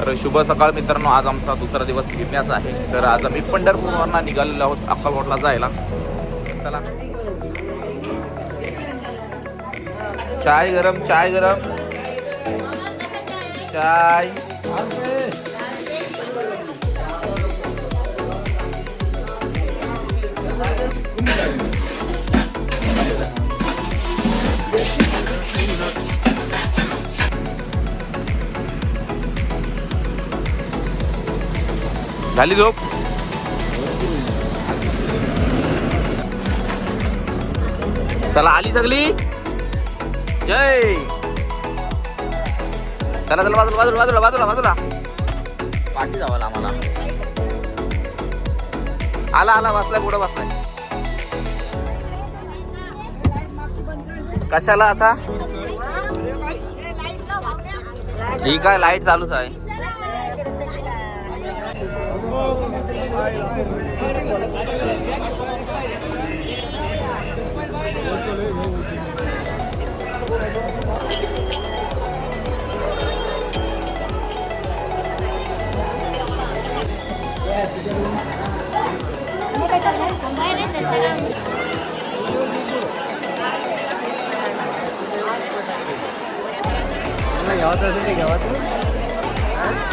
तर शुभ सकाळ मित्रांनो आज आमचा दुसरा दिवस फिरण्याचा आहे. तर आज आम्ही पंढरपूरवरनं निघालेलो आहोत अक्कलकोटला जायला. चला. चाय गरम चाय गरम. चाय. झाली झोप. चला आली सगळी? जय. चला चला बाजूला बाजूला बाजूला बाजूला बाजूला. पाठी जावाला आम्हाला. आला आला बसला कुठं बसलाय. कशाला आता? ठीक आहे लाइट चालूच आहे.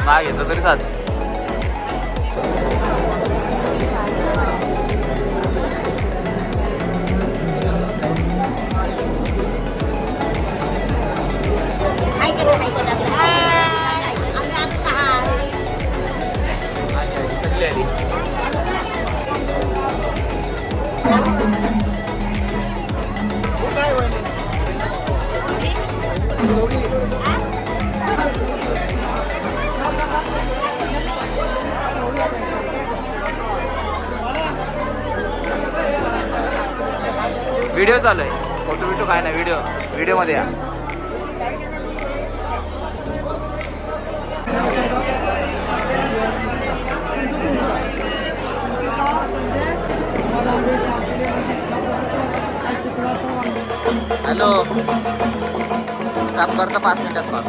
नाही घेतलं तरी चाल व्हिडिओ चालू आहे. फोटो बिटो काय नाही व्हिडिओ व्हिडिओमध्ये या. daftar tepatnya dapur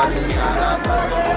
Body. Call जय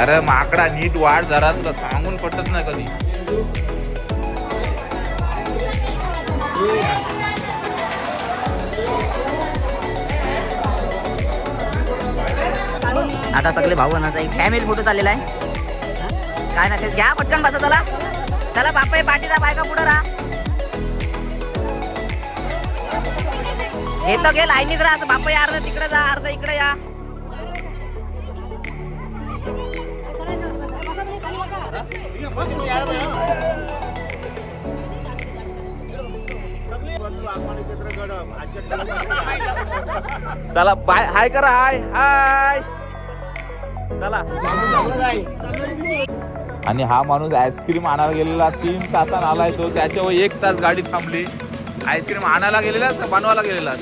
अरे माकडा नीट वाढ जरा तुला सांगून पटत नाही कधी. आता सगळे भाऊ बनाचा एक फॅमिली फोटो चाललेला आहे. काय ना घ्या पटकन बसा चला चला बापा पाठीचा बायका पुढं राहा. घेतो घे लाईनीत राहा. असं बापा अर्ध तिकडे जा अर्ध इकडे या. चला बाय हाय करा हाय हाय. चला. आणि हा माणूस आईस्क्रीम आणायला गेलेला तीन तासानं आलाय तो. त्याच्यावर एक तास गाडी थांबली. आईस्क्रीम आणायला गेलेला का बनवायला गेलेला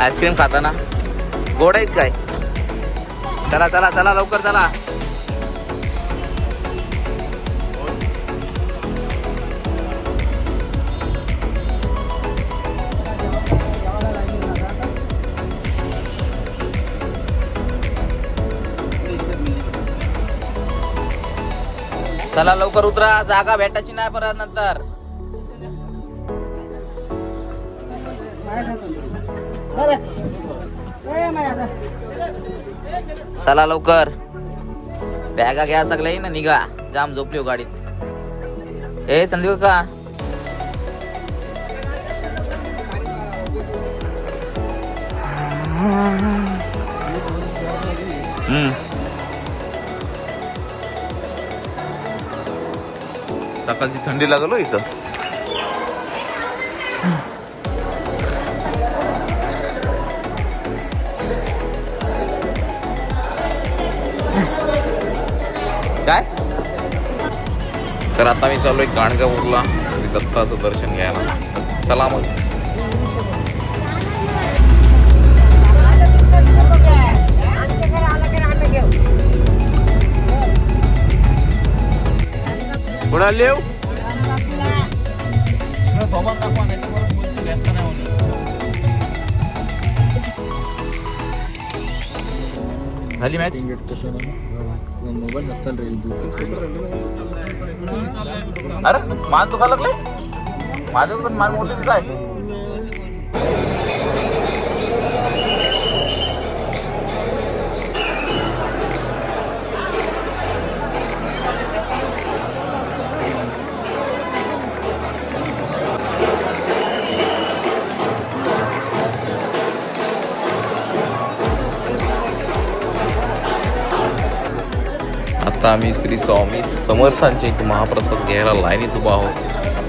आईस्क्रीम खाताना. गोड आहेत काय? चला चला चला लवकर चला. चला लवकर उतरा जागा भेटायची नाही परत नंतर. चला लवकर. बॅगा घ्या सगळ्या ना निघा. जाम झोपली हो गाडीत. ए संदीप का हम्म. सकाळची थंडी लागलो इथं. काय? तर आता मी चाललोय गाणगापूरला. श्री दत्ताचं दर्शन घ्यायला. चला मग. कुणा झाली मॅच मोबाईल अरे मान दुखा लागले? माझं पण मान मोठी काय आता आम्ही श्री स्वामी समर्थांचे एक महाप्रसाद घ्यायला लाईनीत उभा आहोत.